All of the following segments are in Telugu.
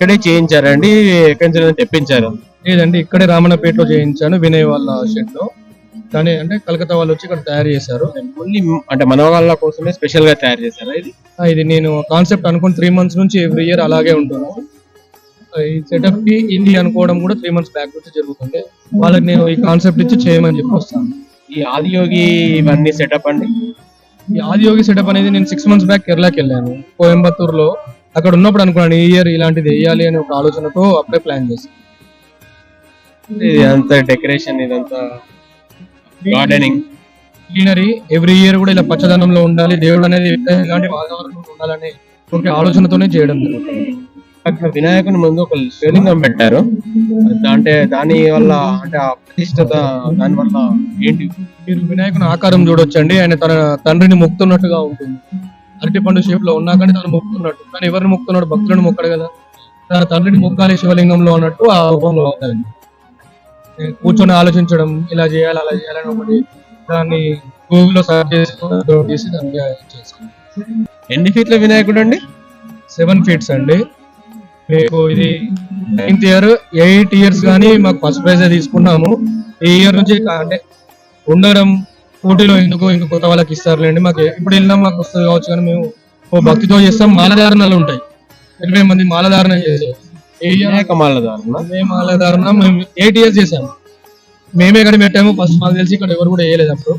ఇక్కడే చేయించారండి ఎక్కడి నుంచి తెప్పించారు. లేదండి ఇక్కడే రామన్నపేటలో చేయించాను వినయ్ వాళ్ళ షెడ్లో కానీ అంటే కలకత్తా వాళ్ళు వచ్చి ఇక్కడ తయారు చేశారు. ఓన్లీ అంటే మన వాళ్ళ కోసమే స్పెషల్గా తయారు చేశారా ఇది? ఇది నేను కాన్సెప్ట్ అనుకుని త్రీ మంత్స్ నుంచి ఎవ్రీ ఇయర్ అలాగే ఉంటుంది ఆ, ఈ సెటప్కి ఇది అనుకోవడం కూడా త్రీ మంత్స్ బ్యాక్ నుంచి జరుగుతుంది. వాళ్ళకి నేను ఈ కాన్సెప్ట్ ఇచ్చి చేయమని చెప్పి వస్తాను. ఈ ఆదియోగి ఇవన్నీ సెటప్ అండి? ఈ ఆదియోగి సెటప్ అనేది నేను సిక్స్ మంత్స్ బ్యాక్ కేరళకి వెళ్ళాను. కోయంబత్తూర్లో అక్కడ ఉన్నప్పుడు అనుకున్నాను ఈ ఇయర్ ఇలాంటిది వేయాలి అనే ఒక ఆలోచనతో అప్పుడే ప్లాన్ చేశాను ఇది అంతా డెకరేషన్ ఇదంతా గార్డెనింగ్ గ్రీనరీ ఎవ్రీ ఇయర్ కూడా ఇలా పచ్చదనంలో ఉండాలి దేవుడు అనేది ఇలాంటి వాతావరణంలో ఉండాలని ఒక ఆలోచనతోనే చేయడం జరుగుతుంది అక్కడ వినాయకుని ముందు ఒక శివలింగం పెట్టారు. అంటే దాని వల్ల అంటే ఆ ప్రతిష్టత దాని వల్ల ఏంటి? మీరు వినాయకుని ఆకారం చూడొచ్చండి ఆయన తన తండ్రిని మొక్కుతున్నట్టుగా ఉంటుంది. అరటి పండు షేప్లో ఉన్నా కానీ తను మొక్కుతున్నట్టు కానీ ఎవరిని మొక్కుతున్నాడు? భక్తులను మొక్కడు కదా. తన తండ్రిని మొక్కాలి శివలింగంలో అన్నట్టు ఆ రూపంలో నేను కూర్చొని ఆలోచించడం ఇలా చేయాలి అలా చేయాలని ఒకటి దాన్ని గూగుల్లో సర్చ్ చేసి దాన్ని ఎన్ని ఫీట్ల వినాయకుడు అండి? సెవెన్ ఫీట్స్ అండి. మీకు ఇది నైన్త్ ఇయర్ ఎయిట్ ఇయర్స్ కానీ మాకు ఫస్ట్ ప్రైజ్ తీసుకున్నాము. ఈ ఇయర్ నుంచి అంటే ఉండడం పోటీలో ఎందుకు? ఇంకా కొత్త వాళ్ళకి ఇస్తారులేండి. మాకు ఇప్పుడు వెళ్ళినా మాకు వస్తుంది కావచ్చు కానీ మేము ఓ భక్తితో చేస్తాం. మాలధారణలు ఉంటాయి. ఇరవై మంది మాలధారణ చేసాం మాలధారణ? మేము ఎయిట్ ఇయర్స్ చేసాము మేమే ఇక్కడ పెట్టాము. ఫస్ట్ మాకు తెలిసి ఇక్కడ ఎవరు కూడా వేయలేదు అప్పుడు.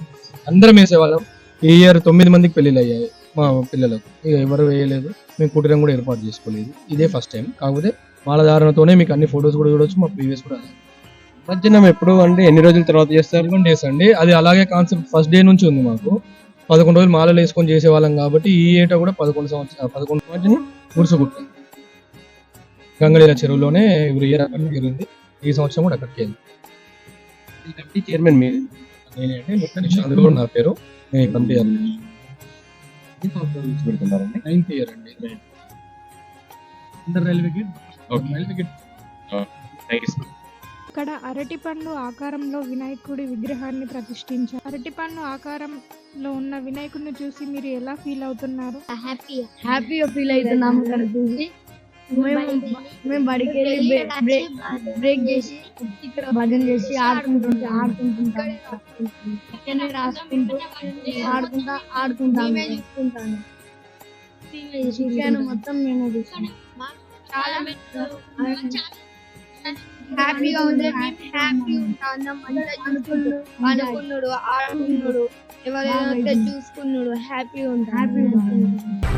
అందరం వేసేవాళ్ళం. ఈ ఇయర్ తొమ్మిది మందికి పెళ్ళిళ్ళు అయ్యాయి. మా పిల్లలకు. ఇక ఎవరు వేయలేదు. మేము కుటీరం కూడా ఏర్పాటు చేసుకోలేదు. ఇదే ఫస్ట్ టైం. కాకపోతే మాలధారణతోనే మీకు అన్ని ఫొటోస్ కూడా చూడొచ్చు. మా ప్రీవియస్ కూడా నిమజ్జనం ఎప్పుడు అంటే ఎన్ని రోజుల తర్వాత చేస్తారు? సెవెన్ డేస్ అండి. అది అలాగే కాన్సెప్ట్ ఫస్ట్ డే నుంచి ఉంది మాకు. పదకొండు రోజులు మాలలు వేసుకొని చేసేవాళ్ళం కాబట్టి ఈ ఏటా కూడా పదకొండు సంవత్సరాలు పదకొండు నిమజ్జనం గురుసుగుట్ట గంగళీల చెరువులోనే ఎవ్రీ ఇయర్ అక్కడ జరిగింది? ఈ సంవత్సరం కూడా అక్కడికి వెళ్ళి ఈ కమిటీ చైర్మన్ మీరు నేనంటే ముఖ్య నిశాంత్ నా పేరు. నేను కమిటీ పెడుతున్నారండి? నైన్త్ ఇయర్ అండి. Railway gate? Railway gate. Thank you ఇక్కడ అరటిపండు ఆకారంలో వినాయకుడి విగ్రహాన్ని ప్రతిష్ఠించారు. అరటిపండు ఆకారంలో ఉన్న వినాయకుడిని చూసి మీరు ఎలా ఫీల్ అవుతున్నారు? హ్యాపీ హ్యాపీగా ఫీల్ అవుతున్నాం ఇక్కడ చూసి మేము మేము బడికి వెళ్ళి బ్రేక్ బ్రేక్ చేసి ఇక్కడ భజన చేసి ఆడుకుంటుంటే ఆడుకుంటుంటాం. ఇక్కడనే రాసుకుంటూ ఆడుకుంటా ఆడుకుంటాం. చూసుకుంటాను చికెన్ మొత్తం మేమే చూసుకుంటాం చాలా హ్యాపీగా హ్యాపీ ఉంటాను అనుకున్నాడు అనుకున్నాడు ఆడుకున్నాడు ఎవరైనా చూసుకున్నాడు హ్యాపీగా ఉంటాడు హ్యాపీగా ఉంటాం.